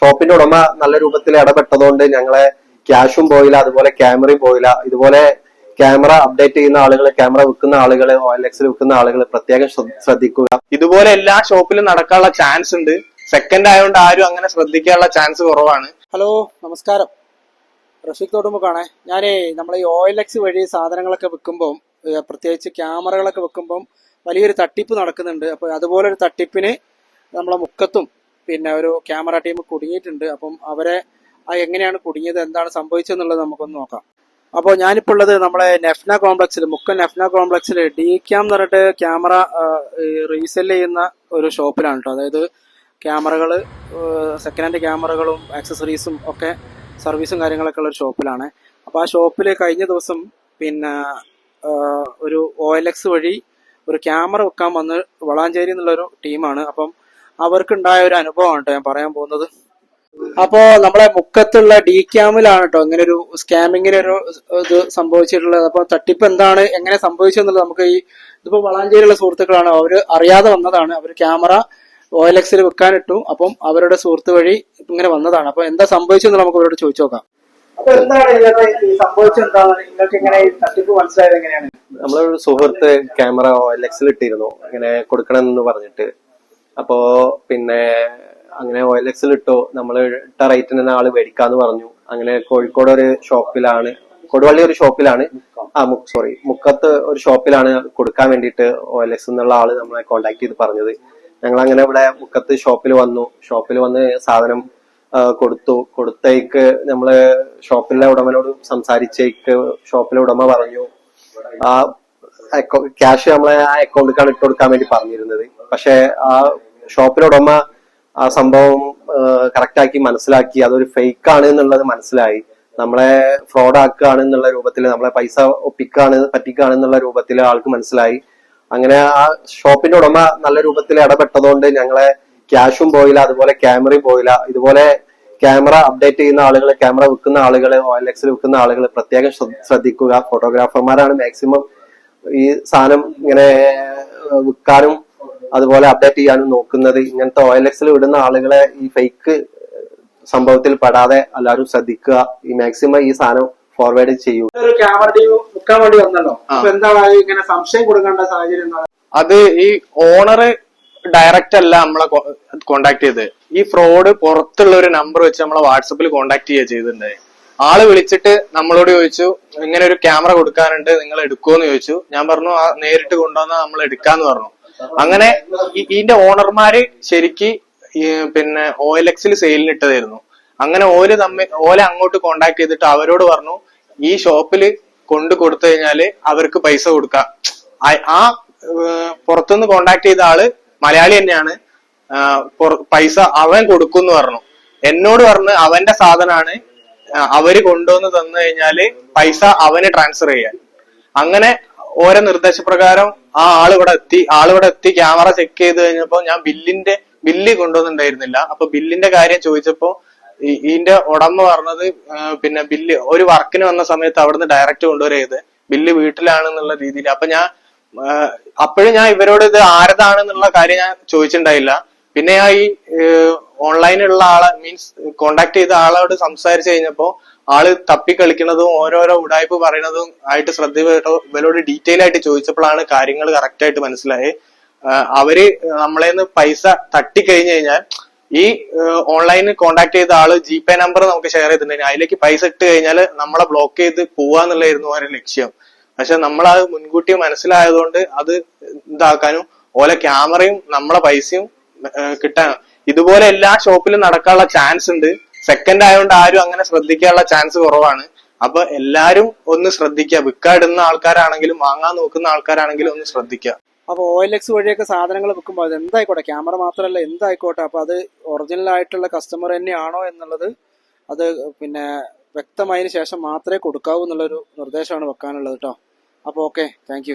ഷോപ്പിന്റെ ഉടമ നല്ല രൂപത്തിൽ ഇടപെട്ടതുകൊണ്ട് ഞങ്ങളെ ക്യാഷും പോയില്ല അതുപോലെ ക്യാമറയും പോയില്ല. ഇതുപോലെ ക്യാമറ അപ്ഡേറ്റ് ചെയ്യുന്ന ആളുകൾ ക്യാമറ വിൽക്കുന്ന ആളുകൾ ഓയിൽ എക്സൽ വിൽക്കുന്ന ആളുകൾ പ്രത്യേകം ശ്രദ്ധിക്കുക. ഇതുപോലെ എല്ലാ ഷോപ്പിലും നടക്കാനുള്ള ചാൻസ് ഉണ്ട്. സെക്കൻഡ് ആയതുകൊണ്ട് ആരും അങ്ങനെ ശ്രദ്ധിക്കാനുള്ള ചാൻസ് കുറവാണ്. ഹലോ നമസ്കാരം. റഷീദ് തോട്ടുമുക്കാണേ ഞാനേ നമ്മൾ ഈ ഓയിൽ എക്സ് വഴി സാധനങ്ങളൊക്കെ വിൽക്കുമ്പം പ്രത്യേകിച്ച് ക്യാമറകളൊക്കെ വെക്കുമ്പം വലിയൊരു തട്ടിപ്പ് നടക്കുന്നുണ്ട്. അപ്പോൾ അതുപോലെ ഒരു തട്ടിപ്പിന് നമ്മളെ മുക്കത്തും പിന്നെ ഒരു ക്യാമറ ടീം കുടുങ്ങിയിട്ടുണ്ട്. അപ്പം അവരെ എങ്ങനെയാണ് കുടുങ്ങിയത് എന്താണ് സംഭവിച്ചതെന്നുള്ളത് നമുക്കൊന്ന് നോക്കാം. അപ്പോൾ ഞാനിപ്പോൾ ഉള്ളത് നമ്മളെ നെഫ്ന കോംപ്ലക്സിൽ മുക്കൻ നെഫ്ന കോംപ്ലക്സിൽ ഡി ക്യാം എന്ന് പറഞ്ഞിട്ട് ക്യാമറ റീസെൽ ചെയ്യുന്ന ഒരു ഷോപ്പിലാണ് കേട്ടോ. അതായത് ക്യാമറകൾ സെക്കൻഡ് ഹാൻഡ് ക്യാമറകളും ആക്സസറീസും ഒക്കെ സർവീസും കാര്യങ്ങളൊക്കെ ഉള്ള ഒരു ഷോപ്പിലാണ്. അപ്പോൾ ആ ഷോപ്പിൽ കഴിഞ്ഞ ദിവസം പിന്നെ ഒരു ഒ എൽ എക്സ് വഴി ഒരു ക്യാമറ വെക്കാൻ വന്ന് വളാഞ്ചേരി എന്നുള്ളൊരു ടീമാണ്. അപ്പം അവർക്കുണ്ടായ ഒരു അനുഭവമാണ് കേട്ടോ ഞാൻ പറയാൻ പോകുന്നത്. അപ്പോ നമ്മളെ മുക്കത്തുള്ള ഡി ക്യാമിലാണ് കേട്ടോ ഇങ്ങനെ ഒരു സ്കാമിങ്ങിന് ഒരു ഇത് സംഭവിച്ചിട്ടുള്ളത്. അപ്പൊ തട്ടിപ്പ് എന്താണ് എങ്ങനെ സംഭവിച്ചെന്നുള്ളത് നമുക്ക് ഈ ഇതിപ്പോ വളാഞ്ചേരിയുള്ള സുഹൃത്തുക്കളാണ് അവർ അറിയാതെ വന്നതാണ്. അവർ ക്യാമറ ഒ എൽ എക്സിൽ വെക്കാനിട്ടു. അപ്പം അവരുടെ സുഹൃത്ത് വഴി ഇങ്ങനെ വന്നതാണ്. അപ്പൊ എന്താ സംഭവിച്ചെന്ന് നമുക്ക് അവരോട് ചോദിച്ചു നോക്കാം. അപ്പൊ എന്താണ് സംഭവിച്ചത് എന്താണ്? നിങ്ങൾക്ക് ഇങ്ങനെ തട്ടിപ്പ് മനസ്സിലായത് എങ്ങനെയാണ്? നമ്മളൊരു സുഹൃത്ത് ക്യാമറ ഒ എൽ എക്സിൽ ഇട്ടിരുന്നു. ഇങ്ങനെ കൊടുക്കണം എന്ന് പറഞ്ഞിട്ട് അപ്പോ പിന്നെ അങ്ങനെ ഓയിൽ എക്സിൽ ഇട്ടു നമ്മൾ ഇട്ട റേറ്റിന് ആൾ മേടിക്കാന്ന് പറഞ്ഞു. അങ്ങനെ കോഴിക്കോട് ഒരു ഷോപ്പിലാണ് കൊടുവള്ളി ഒരു ഷോപ്പിലാണ്. ആ സോറി മുക്കത്ത് ഒരു ഷോപ്പിലാണ് കൊടുക്കാൻ വേണ്ടിട്ട് ഓയിൽ എക്സ് എന്നുള്ള ആൾ നമ്മളെ കോണ്ടാക്ട് ചെയ്ത് പറഞ്ഞത്. ഞങ്ങൾ അങ്ങനെ ഇവിടെ മുക്കത്ത് ഷോപ്പിൽ വന്നു. ഷോപ്പിൽ വന്ന് സാധനം കൊടുത്തു. കൊടുത്തേക്ക് നമ്മൾ ഷോപ്പിലെ ഉടമനോട് സംസാരിച്ചേക്ക് ഷോപ്പിലെ ഉടമ പറഞ്ഞു. ആ ക്യാഷ് നമ്മളെ ആ അക്കൗണ്ടിലേക്കാണ് ഇട്ട് കൊടുക്കാൻ വേണ്ടി പറഞ്ഞിരുന്നത്. പക്ഷെ ആ ഷോപ്പിലെ ഉടമ ആ സംഭവം കറക്റ്റ് ആക്കി മനസ്സിലാക്കി. അതൊരു ഫേക്ക് ആണ് എന്നുള്ളത് മനസ്സിലായി. നമ്മളെ ഫ്രോഡ് ആക്കുകയാണ് എന്നുള്ള രൂപത്തിൽ നമ്മളെ പൈസ ഒപ്പിക്കാണ് പറ്റിക്കാണ് എന്നുള്ള രൂപത്തിൽ ആൾക്ക് മനസ്സിലായി. അങ്ങനെ ആ ഷോപ്പിന്റെ ഉടമ നല്ല രൂപത്തിൽ ഇടപെട്ടതുകൊണ്ട് ഞങ്ങളെ ക്യാഷും പോയില്ല അതുപോലെ ക്യാമറയും പോയില്ല. ഇതുപോലെ ക്യാമറ അപ്ഡേറ്റ് ചെയ്യുന്ന ആളുകൾ ക്യാമറ വിൽക്കുന്ന ആളുകൾ ഓയിൽ എക്സിൽ വിൽക്കുന്ന ആളുകൾ പ്രത്യേകം ശ്രദ്ധിക്കുക. ഫോട്ടോഗ്രാഫർമാരാണ് മാക്സിമം ഈ സാധനം ഇങ്ങനെ വിൽക്കാനും അതുപോലെ അപ്ഡേറ്റ് ചെയ്യാനും നോക്കുന്നത് ഇങ്ങനത്തെ ഓ എൽ എക്സിൽ വിടുന്ന ആളുകളെ ഈ ഫേക്ക് സംഭവത്തിൽ പെടാതെ എല്ലാവരും ശ്രദ്ധിക്കുക. ഈ മാക്സിമം ഈ സാധനം ഫോർവേഡ് ചെയ്യൂ. ഒരു ക്യാമറ വേണ്ടി വന്നല്ലോ. എന്താണ് ഇങ്ങനെ സംശയം കൊടുക്കേണ്ട സാഹചര്യം അത് ഈ ഓണർ ഡയറക്റ്റ് അല്ല നമ്മളെ കോണ്ടാക്ട് ചെയ്ത് ഈ ഫ്രോഡ് പുറത്തുള്ള ഒരു നമ്പർ വെച്ച് നമ്മളെ വാട്സപ്പിൽ കോണ്ടാക്ട് ചെയ്യുക ചെയ്തിട്ടുണ്ടായി. ആൾ വിളിച്ചിട്ട് നമ്മളോട് ചോദിച്ചു ഇങ്ങനെ ഒരു ക്യാമറ കൊടുക്കാനുണ്ട് നിങ്ങൾ എടുക്കുമെന്ന് ചോദിച്ചു. ഞാൻ പറഞ്ഞു നേരിട്ട് കൊണ്ടുവന്നാൽ നമ്മൾ എടുക്കാന്ന് പറഞ്ഞു. അങ്ങനെ ഇതിന്റെ ഓണർമാര് ശരിക്ക് പിന്നെ ഒ എൽ എക്സിൽ അങ്ങനെ ഓൽ തമ്മിൽ ഓലെ അങ്ങോട്ട് കോണ്ടാക്ട് ചെയ്തിട്ട് അവരോട് പറഞ്ഞു ഈ ഷോപ്പിൽ കൊണ്ടു കൊടുത്തു കഴിഞ്ഞാൽ അവർക്ക് പൈസ കൊടുക്കാം. ആ പുറത്തുനിന്ന് കോണ്ടാക്ട് ചെയ്ത ആൾ മലയാളി തന്നെയാണ്. പൈസ അവൻ കൊടുക്കും എന്ന് പറഞ്ഞു. എന്നോട് പറഞ്ഞ് അവന്റെ സാധനമാണ് അവർ കൊണ്ടുവന്ന് തന്നു കഴിഞ്ഞാൽ പൈസ അവന് ട്രാൻസ്ഫർ ചെയ്യാൻ. അങ്ങനെ ഓരോ നിർദ്ദേശപ്രകാരം ആ ആളിവിടെ എത്തി ആളിവിടെ എത്തി ക്യാമറ ചെക്ക് ചെയ്ത് കഴിഞ്ഞപ്പോ ഞാൻ ബില്ലിന്റെ ബില്ല് കൊണ്ടുവന്നിട്ടുണ്ടായിരുന്നില്ല. അപ്പൊ ബില്ലിന്റെ കാര്യം ചോദിച്ചപ്പോ ഇതിന്റെ ഉടമ പറഞ്ഞത് പിന്നെ ബില്ല് ഒരു വർക്കിന് വന്ന സമയത്ത് അവിടുന്ന് ഡയറക്റ്റ് കൊണ്ടുവരരുത്. ബില്ല് വീട്ടിലാണെന്നുള്ള രീതിയിൽ. അപ്പൊ ഞാൻ അപ്പോഴും ഞാൻ ഇവരോട് ഇത് ആരതാണെന്നുള്ള കാര്യം ഞാൻ ചോദിച്ചിട്ടുണ്ടായില്ല. പിന്നെ ഞാൻ ഈ ഓൺലൈനിലുള്ള ആളെ മീൻസ് കോണ്ടാക്ട് ചെയ്ത ആളോട് സംസാരിച്ചു കഴിഞ്ഞപ്പോ ആൾ തപ്പി കളിക്കുന്നതും ഓരോരോ ഉടായ്പ പറയുന്നതും ആയിട്ട് ശ്രദ്ധ ഇവരോട് ഡീറ്റെയിൽ ആയിട്ട് ചോദിച്ചപ്പോഴാണ് കാര്യങ്ങൾ കറക്റ്റ് ആയിട്ട് മനസ്സിലായി അവർ നമ്മളേന്ന് പൈസ തട്ടി കഴിഞ്ഞു കഴിഞ്ഞാൽ ഈ ഓൺലൈനിൽ കോണ്ടാക്ട് ചെയ്ത ആൾ ജി പേ നമ്പർ നമുക്ക് ഷെയർ ചെയ്തിട്ടുണ്ടെങ്കിൽ അതിലേക്ക് പൈസ ഇട്ട് കഴിഞ്ഞാൽ നമ്മളെ ബ്ലോക്ക് ചെയ്ത് പോവാന്നുള്ളായിരുന്നു അവരുടെ ലക്ഷ്യം. പക്ഷെ നമ്മൾ അത് മുൻകൂട്ടി മനസ്സിലായതുകൊണ്ട് അത് ഇതാക്കാനും ഓലെ ക്യാമറയും നമ്മളെ പൈസയും കിട്ടാൻ ഇതുപോലെ എല്ലാ ഷോപ്പിലും നടക്കാനുള്ള ചാൻസ് ഉണ്ട്. സെക്കൻഡ് ആയതുകൊണ്ട് ആരും അങ്ങനെ ശ്രദ്ധിക്കാനുള്ള ചാൻസ് കുറവാണ്. അപ്പൊ എല്ലാരും ഒന്ന് ശ്രദ്ധിക്കുക വിൽക്കാടുന്ന ആൾക്കാരാണെങ്കിലും വാങ്ങാൻ നോക്കുന്ന ആൾക്കാരാണെങ്കിലും ഒന്ന് ശ്രദ്ധിക്കുക അപ്പോൾ ഒ എൽ എക്സ് വഴിയൊക്കെ സാധനങ്ങൾ വെക്കുമ്പോൾ അത് എന്തായിക്കോട്ടെ? ക്യാമറ മാത്രമല്ല എന്തായിക്കോട്ടെ? അപ്പോൾ അത് ഒറിജിനൽ ആയിട്ടുള്ള കസ്റ്റമർ തന്നെയാണോ എന്നുള്ളത് അത് പിന്നെ വ്യക്തമായതിനു ശേഷം മാത്രമേ കൊടുക്കാവൂ എന്നുള്ളൊരു നിർദ്ദേശമാണ് വെക്കാനുള്ളത് കേട്ടോ അപ്പോൾ ഓക്കെ താങ്ക്